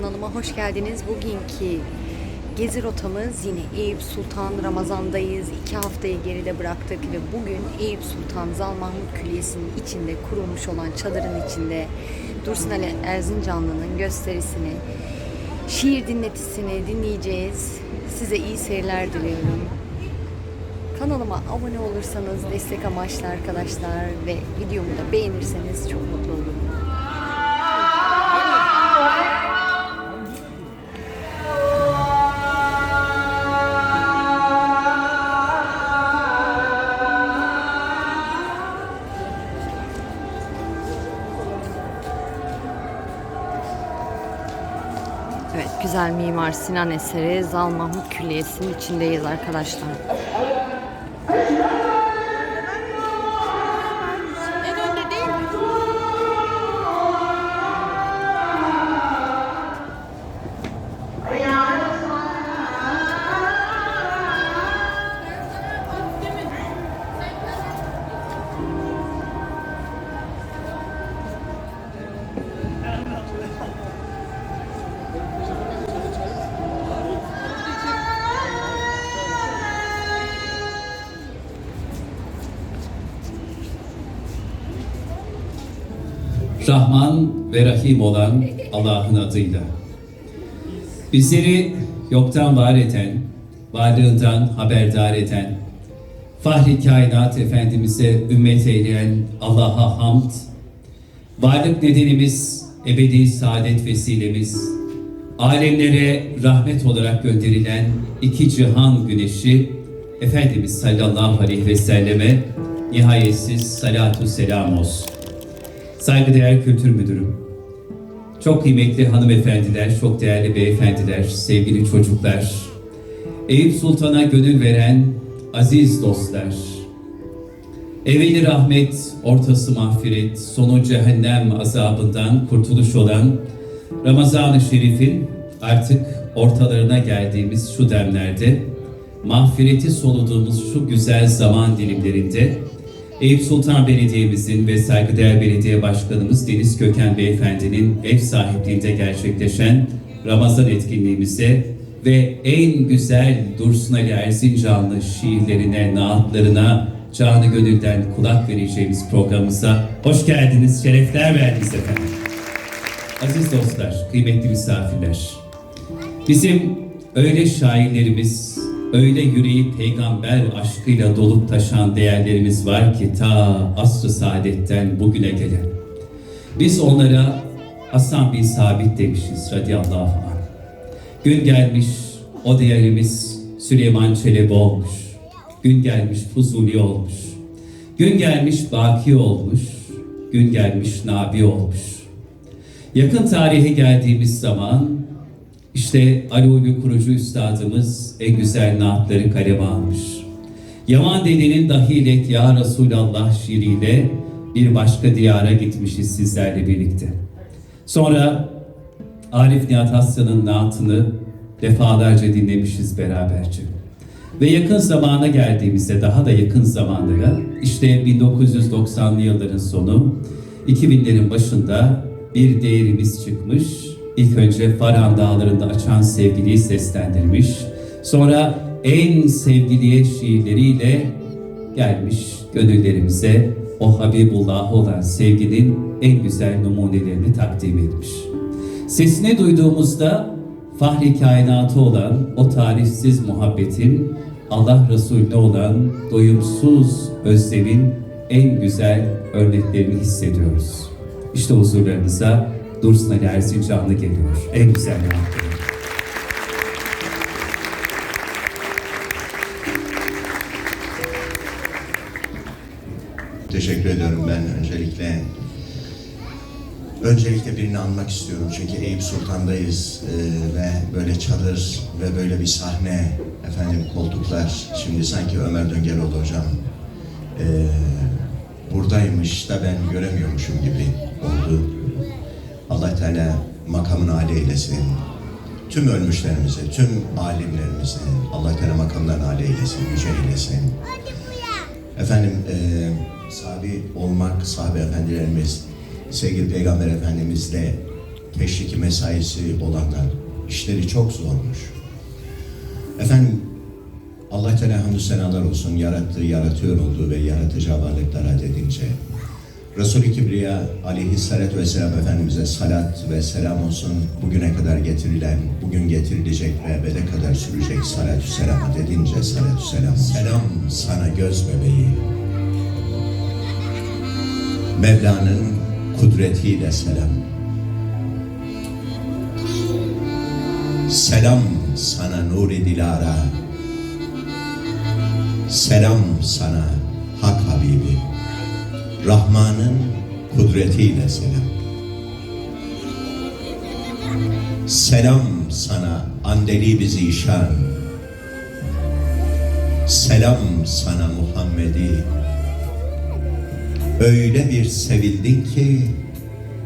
kanalıma hoş geldiniz. Bugünkü gezi rotamız yine Eyüp Sultan Ramazan'dayız. İki haftayı geride bıraktık ve bugün Eyüp Sultan Zal Mahmut Külliyesi'nin içinde kurulmuş olan çadırın içinde Dursun Ali Erzincanlı'nın gösterisini, şiir dinletisini dinleyeceğiz. Size iyi seyirler diliyorum. Kanalıma abone olursanız destek amaçlı arkadaşlar ve videomu da beğenirseniz çok mutlu olurum. Evet, güzel Mimar Sinan eseri Zal Mahmut Külliyesi'nin içindeyiz arkadaşlar. Rahman ve Rahim olan Allah'ın adıyla. Bizleri yoktan var eden, varlığından haberdar eden, Fahri Kainat Efendimiz'e ümmet eyleyen Allah'a hamd, varlık nedenimiz, ebedi saadet vesilemiz, alemlere rahmet olarak gönderilen iki cihan güneşi, Efendimiz sallallahu aleyhi ve selleme nihayetsiz salatu selam olsun. Saygıdeğer Kültür Müdürüm, çok kıymetli hanımefendiler, çok değerli beyefendiler, sevgili çocuklar, Eyüp Sultan'a gönül veren aziz dostlar, evveli rahmet, ortası mağfiret, sonu cehennem azabından kurtuluş olan Ramazan-ı Şerif'in artık ortalarına geldiğimiz şu demlerde, mağfireti soluduğumuz şu güzel zaman dilimlerinde Eyüp Sultan Belediye'mizin ve saygıdeğer belediye başkanımız Deniz Köken Beyefendi'nin ev sahipliğinde gerçekleşen Ramazan etkinliğimize ve en güzel Dursun Ali Erzincanlı şiirlerine, naatlarına canı gönülden kulak vereceğimiz programımıza hoş geldiniz, şerefler verdiniz efendim. Aziz dostlar, kıymetli misafirler, bizim öyle şairlerimiz, öyle yüreği peygamber aşkıyla dolup taşan değerlerimiz var ki ta asr-ı saadetten bugüne gelen. Biz onlara Hasan bin Sabit demişiz radıyallahu anh. Gün gelmiş o değerimiz Süleyman Çelebi olmuş. Gün gelmiş Fuzuli olmuş. Gün gelmiş Baki olmuş. Gün gelmiş Nabi olmuş. Yakın tarihe geldiğimiz zaman işte Alevi kurucu üstadımız en güzel naatları kaleme almış. Yaman dedenin dahilet ya Resulallah şiiriyle bir başka diyara gitmişiz sizlerle birlikte. Sonra Arif Nihat Hassan'ın naatını defalarca dinlemişiz beraberce. Ve yakın zamana geldiğimizde daha da yakın zamanlara işte 1990'lı yılların sonu 2000'lerin başında bir değerimiz çıkmış. İlk önce Faran Dağları'nda açan sevgiliyi seslendirmiş. Sonra en sevgiliye şiirleriyle gelmiş gönüllerimize o Habibullah olan sevginin en güzel numunelerini takdim etmiş. Sesini duyduğumuzda fahri kainatı olan o tarifsiz muhabbetin Allah Resulüne olan doyumsuz özlemin en güzel örneklerini hissediyoruz. İşte huzurlarınıza Dursun Ali Erzincanlı geliyor. En güzel muhabbet. Teşekkür ediyorum ben öncelikle. Öncelikle birini anmak istiyorum çünkü Eyüp Sultan'dayız ee, ve böyle çadır ve böyle bir sahne, efendim koltuklar. Şimdi sanki Ömer Döngeloğlu hocam ee, buradaymış da ben göremiyormuşum gibi oldu. Allah Teala makamını âli eylesin. Tüm ölmüşlerimize, tüm alimlerimize Allah Teala makamlarını âli eylesin, yüce eylesin. Efendim, e, sahabi olmak, sahabe efendilerimiz, sevgili Peygamber Efendimizle teşriki mesaisi olanlar işleri çok zormuş. Efendim Allah Teala hamdü senalar olsun yarattığı, yaratıyor olduğu ve yaratacağı varlıklara dedince Resul-i Kibriya aleyhissalatü vesselam Efendimiz'e salat ve selam olsun bugüne kadar getirilen, bugün getirilecek ve ebede kadar sürecek salatü selama dedince salatü selam. Selam sana göz bebeği. Mevla'nın kudretiyle selam. Selam sana nuri dilara. Selam sana Hak Habibi. Rahman'ın kudretiyle selam. Selam sana Andeli Zişan. Selam sana Muhammed'i. Öyle bir sevildin ki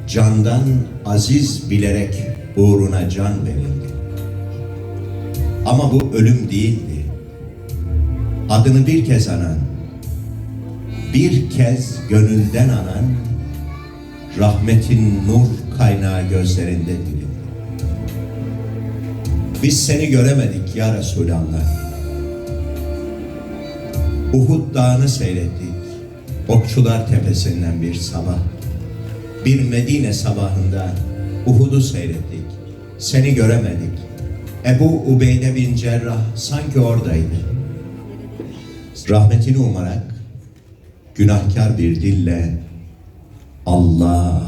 candan aziz bilerek uğruna can verildi. Ama bu ölüm değildi. Adını bir kez anan, bir kez gönülden anan, rahmetin nur kaynağı gözlerinde dilin. Biz seni göremedik ya Resulallah. Uhud dağını seyrettik. Okçular tepesinden bir sabah. Bir Medine sabahında Uhud'u seyrettik. Seni göremedik. Ebu Ubeyde bin Cerrah sanki oradaydı. Rahmetini umarak günahkar bir dille Allah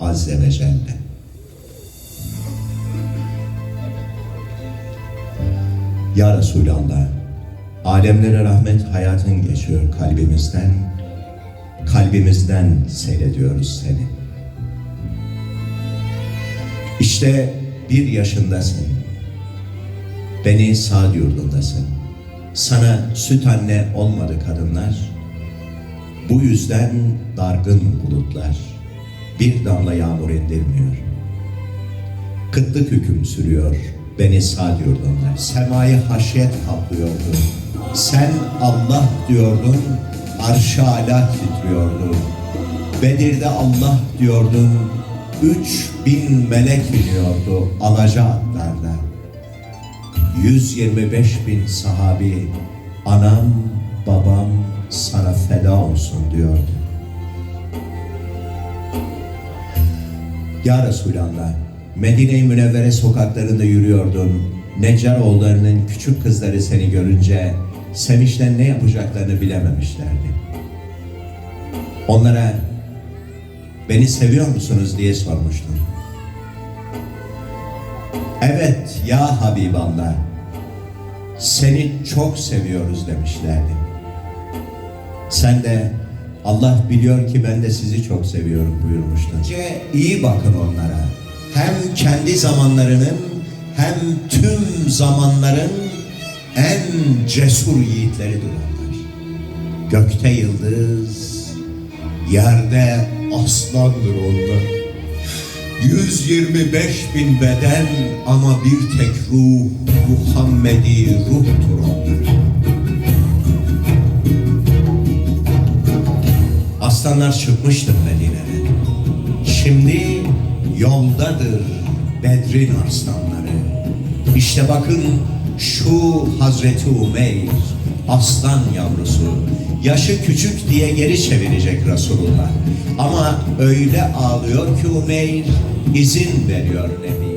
Azze ve Celle. Ya Resulallah alemlere rahmet hayatın geçiyor kalbimizden. Kalbimizden seyrediyoruz seni. İşte bir yaşındasın. Beni Sağ yurdundasın. Sana süt anne olmadı kadınlar bu yüzden dargın bulutlar bir damla yağmur indirmiyor. Kıtlık hüküm sürüyor beni sağ diyordunlar. Semayı haşyet kaplıyordu. Sen Allah diyordun, arş-ı ala titriyordu. Bedir'de Allah diyordun, üç bin melek iniyordu alaca atlarda. 125 bin sahabi anam babam sana feda olsun diyordu. Ya Resulallah Medine-i Münevvere sokaklarında yürüyordun. Neccaroğullarının küçük kızları seni görünce sevinçten ne yapacaklarını bilememişlerdi. Onlara beni seviyor musunuz diye sormuştun. Evet ya Habiballah seni çok seviyoruz demişlerdi. Sen de Allah biliyor ki ben de sizi çok seviyorum buyurmuştun. İyi bakın onlara. Hem kendi zamanlarının hem tüm zamanların en cesur yiğitleridir onlar. Gökte yıldız, yerde aslandır onlar. 125 bin beden ama bir tek ruh, Muhammedi ruhtur onlar. Aslanlar çıkmıştır Medine'den. Şimdi yoldadır Bedrin arslanları. İşte bakın şu Hazreti Umeyr, aslan yavrusu. Yaşı küçük diye geri çevirecek Resulullah. Ama öyle ağlıyor ki Umeyr izin veriyor Nebi.